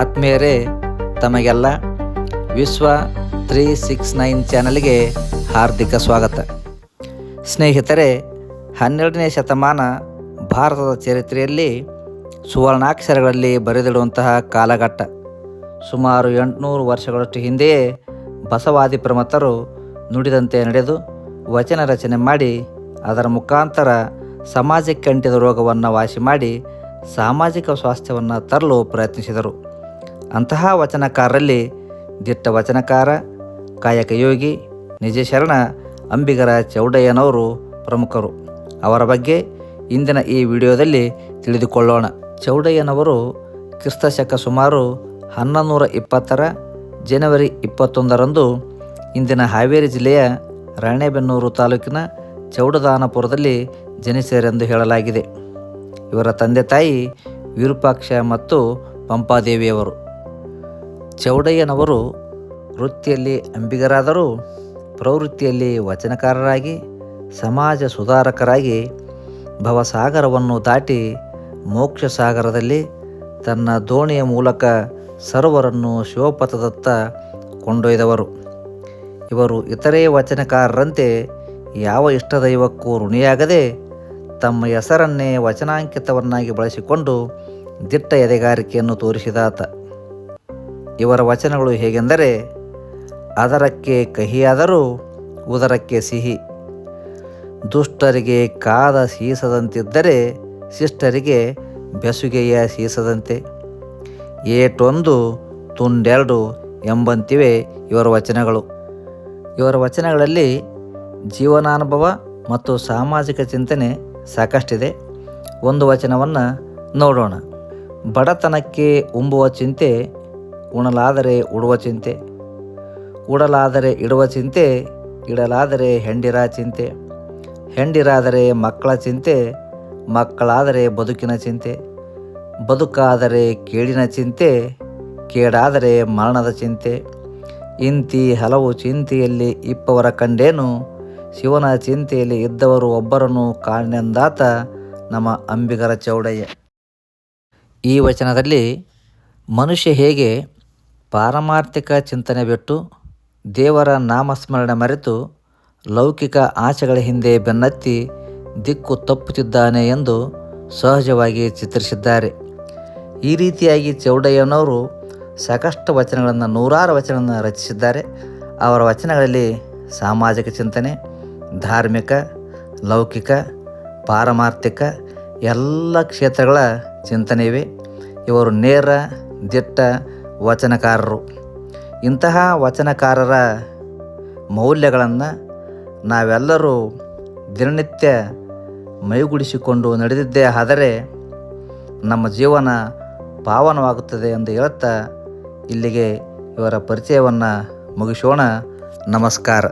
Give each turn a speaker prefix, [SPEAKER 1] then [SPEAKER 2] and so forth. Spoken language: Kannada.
[SPEAKER 1] ಆತ್ಮೀಯರೇ, ತಮಗೆಲ್ಲ ವಿಶ್ವ ತ್ರೀ ಸಿಕ್ಸ್ ನೈನ್ ಚಾನಲ್ಗೆ ಹಾರ್ದಿಕ ಸ್ವಾಗತ. ಸ್ನೇಹಿತರೆ, ಹನ್ನೆರಡನೇ ಶತಮಾನ ಭಾರತದ ಚರಿತ್ರೆಯಲ್ಲಿ ಸುವರ್ಣಾಕ್ಷರಗಳಲ್ಲಿ ಬರೆದಿಡುವಂತಹ ಕಾಲಘಟ್ಟ. ಸುಮಾರು ಎಂಟುನೂರು ವರ್ಷಗಳಷ್ಟು ಹಿಂದೆಯೇ ಬಸವಾದಿ ಪ್ರಮತರು ನುಡಿದಂತೆ ನಡೆದು ವಚನ ರಚನೆ ಮಾಡಿ, ಅದರ ಮುಖಾಂತರ ಸಮಾಜಕ್ಕೆ ಅಂಟಿದ ರೋಗವನ್ನು ವಾಸಿ ಮಾಡಿ ಸಾಮಾಜಿಕ ಸ್ವಾಸ್ಥ್ಯವನ್ನು ತರಲು ಪ್ರಯತ್ನಿಸಿದರು. ಅಂತಹ ವಚನಕಾರರಲ್ಲಿ ದಿಟ್ಟ ವಚನಕಾರ, ಕಾಯಕ ಯೋಗಿ ನಿಜ ಶರಣ ಅಂಬಿಗರ ಚೌಡಯ್ಯನವರು ಪ್ರಮುಖರು. ಅವರ ಬಗ್ಗೆ ಇಂದಿನ ಈ ವಿಡಿಯೋದಲ್ಲಿ ತಿಳಿದುಕೊಳ್ಳೋಣ. ಚೌಡಯ್ಯನವರು ಕ್ರಿಸ್ತಶಕ ಸುಮಾರು ಹನ್ನೊಂದು ಇಪ್ಪತ್ತರ ಜನವರಿ ಇಪ್ಪತ್ತೊಂದರಂದು ಇಂದಿನ ಹಾವೇರಿ ಜಿಲ್ಲೆಯ ರಾಣೆಬೆನ್ನೂರು ತಾಲೂಕಿನ ಚೌಡದಾನಪುರದಲ್ಲಿ ಜನಿಸಿದರೆಂದು ಹೇಳಲಾಗಿದೆ. ಇವರ ತಂದೆ ತಾಯಿ ವಿರೂಪಾಕ್ಷ ಮತ್ತು ಪಂಪಾದೇವಿಯವರು. ಚೌಡಯ್ಯನವರು ವೃತ್ತಿಯಲ್ಲಿ ಅಂಬಿಗರಾದರೂ, ಪ್ರವೃತ್ತಿಯಲ್ಲಿ ವಚನಕಾರರಾಗಿ, ಸಮಾಜ ಸುಧಾರಕರಾಗಿ ಭವಸಾಗರವನ್ನು ದಾಟಿ ಮೋಕ್ಷ ಸಾಗರದಲ್ಲಿ ತನ್ನ ದೋಣಿಯ ಮೂಲಕ ಸರ್ವರನ್ನು ಶಿವಪಥದತ್ತ ಕೊಂಡೊಯ್ದವರು. ಇವರು ಇತರೆ ವಚನಕಾರರಂತೆ ಯಾವ ಇಷ್ಟದೈವಕ್ಕೂ ಋಣಿಯಾಗದೆ ತಮ್ಮ ಹೆಸರನ್ನೇ ವಚನಾಂಕಿತವನ್ನಾಗಿ ಬಳಸಿಕೊಂಡು ದಿಟ್ಟ ಎದೆಗಾರಿಕೆಯನ್ನು ತೋರಿಸಿದಾತ ಇವರ ವಚನಗಳು ಹೇಗೆಂದರೆ, ಅದರಕ್ಕೆ ಕಹಿಯಾದರೂ ಉದರಕ್ಕೆ ಸಿಹಿ. ದುಷ್ಟರಿಗೆ ಕಾದ ಸೀಸದಂತಿದ್ದರೆ ಶಿಷ್ಟರಿಗೆ ಬೆಸುಗೆಯ ಸೀಸದಂತೆ. ಏಟೊಂದು ತುಂಡೆರಡು ಎಂಬಂತಿವೆ ಇವರ ವಚನಗಳು. ಇವರ ವಚನಗಳಲ್ಲಿ ಜೀವನಾನುಭವ ಮತ್ತು ಸಾಮಾಜಿಕ ಚಿಂತನೆ ಸಾಕಷ್ಟಿದೆ. ಒಂದು ವಚನವನ್ನು ನೋಡೋಣ. ಬಡತನಕ್ಕೆ ಉಂಬುವ ಚಿಂತೆ ಉಣಲಾದರೆ ಉಡುವ ಚಿಂತೆ ಉಡಲಾದರೆ ಇಡುವ ಚಿಂತೆ, ಇಡಲಾದರೆ ಹೆಂಡಿರ ಚಿಂತೆ, ಹೆಂಡಿರಾದರೆ ಮಕ್ಕಳ ಚಿಂತೆ, ಮಕ್ಕಳಾದರೆ ಬದುಕಿನ ಚಿಂತೆ, ಬದುಕಾದರೆ ಕೇಡಿನ ಚಿಂತೆ, ಕೇಡಾದರೆ ಮರಣದ ಚಿಂತೆ. ಇಂತಿ ಹಲವು ಚಿಂತೆಯಲ್ಲಿ ಇಪ್ಪವರ ಕಂಡೇನು, ಶಿವನ ಚಿಂತೆಯಲ್ಲಿ ಇದ್ದವರು ಒಬ್ಬರನ್ನು ಕಾಣೆಂದಾತ ನಮ್ಮ ಅಂಬಿಗರ ಚೌಡಯ್ಯ. ಈ ವಚನದಲ್ಲಿ ಮನುಷ್ಯ ಹೇಗೆ ಪಾರಮಾರ್ಥಿಕ ಚಿಂತನೆ ಬಿಟ್ಟು ದೇವರ ನಾಮಸ್ಮರಣೆ ಮರೆತು ಲೌಕಿಕ ಆಸೆಗಳ ಹಿಂದೆ ಬೆನ್ನತ್ತಿ ದಿಕ್ಕು ತಪ್ಪುತ್ತಿದ್ದಾನೆ ಎಂದು ಸಹಜವಾಗಿ ಚಿತ್ರಿಸಿದ್ದಾರೆ. ಈ ರೀತಿಯಾಗಿ ಚೌಡಯ್ಯನವರು ಸಾಕಷ್ಟು ವಚನಗಳನ್ನು, ನೂರಾರು ವಚನಗಳನ್ನು ರಚಿಸಿದ್ದಾರೆ. ಅವರ ವಚನಗಳಲ್ಲಿ ಸಾಮಾಜಿಕ ಚಿಂತನೆ, ಧಾರ್ಮಿಕ, ಲೌಕಿಕ, ಪಾರಮಾರ್ಥಿಕ ಎಲ್ಲ ಕ್ಷೇತ್ರಗಳ ಚಿಂತನೆ ಇವೆ ಇವರು ನೇರ, ದಿಟ್ಟ ವಚನಕಾರರು. ಇಂತಹ ವಚನಕಾರರ ಮೌಲ್ಯಗಳನ್ನು ನಾವೆಲ್ಲರೂ ದಿನನಿತ್ಯ ಮೈಗೂಡಿಸಿಕೊಂಡು ನಡೆದಿದ್ದೇ ಆದರೆ ನಮ್ಮ ಜೀವನ ಪಾವನವಾಗುತ್ತದೆ ಎಂದು ಹೇಳುತ್ತಾ ಇಲ್ಲಿಗೆ ಇವರ ಪರಿಚಯವನ್ನು ಮುಗಿಸೋಣ. ನಮಸ್ಕಾರ.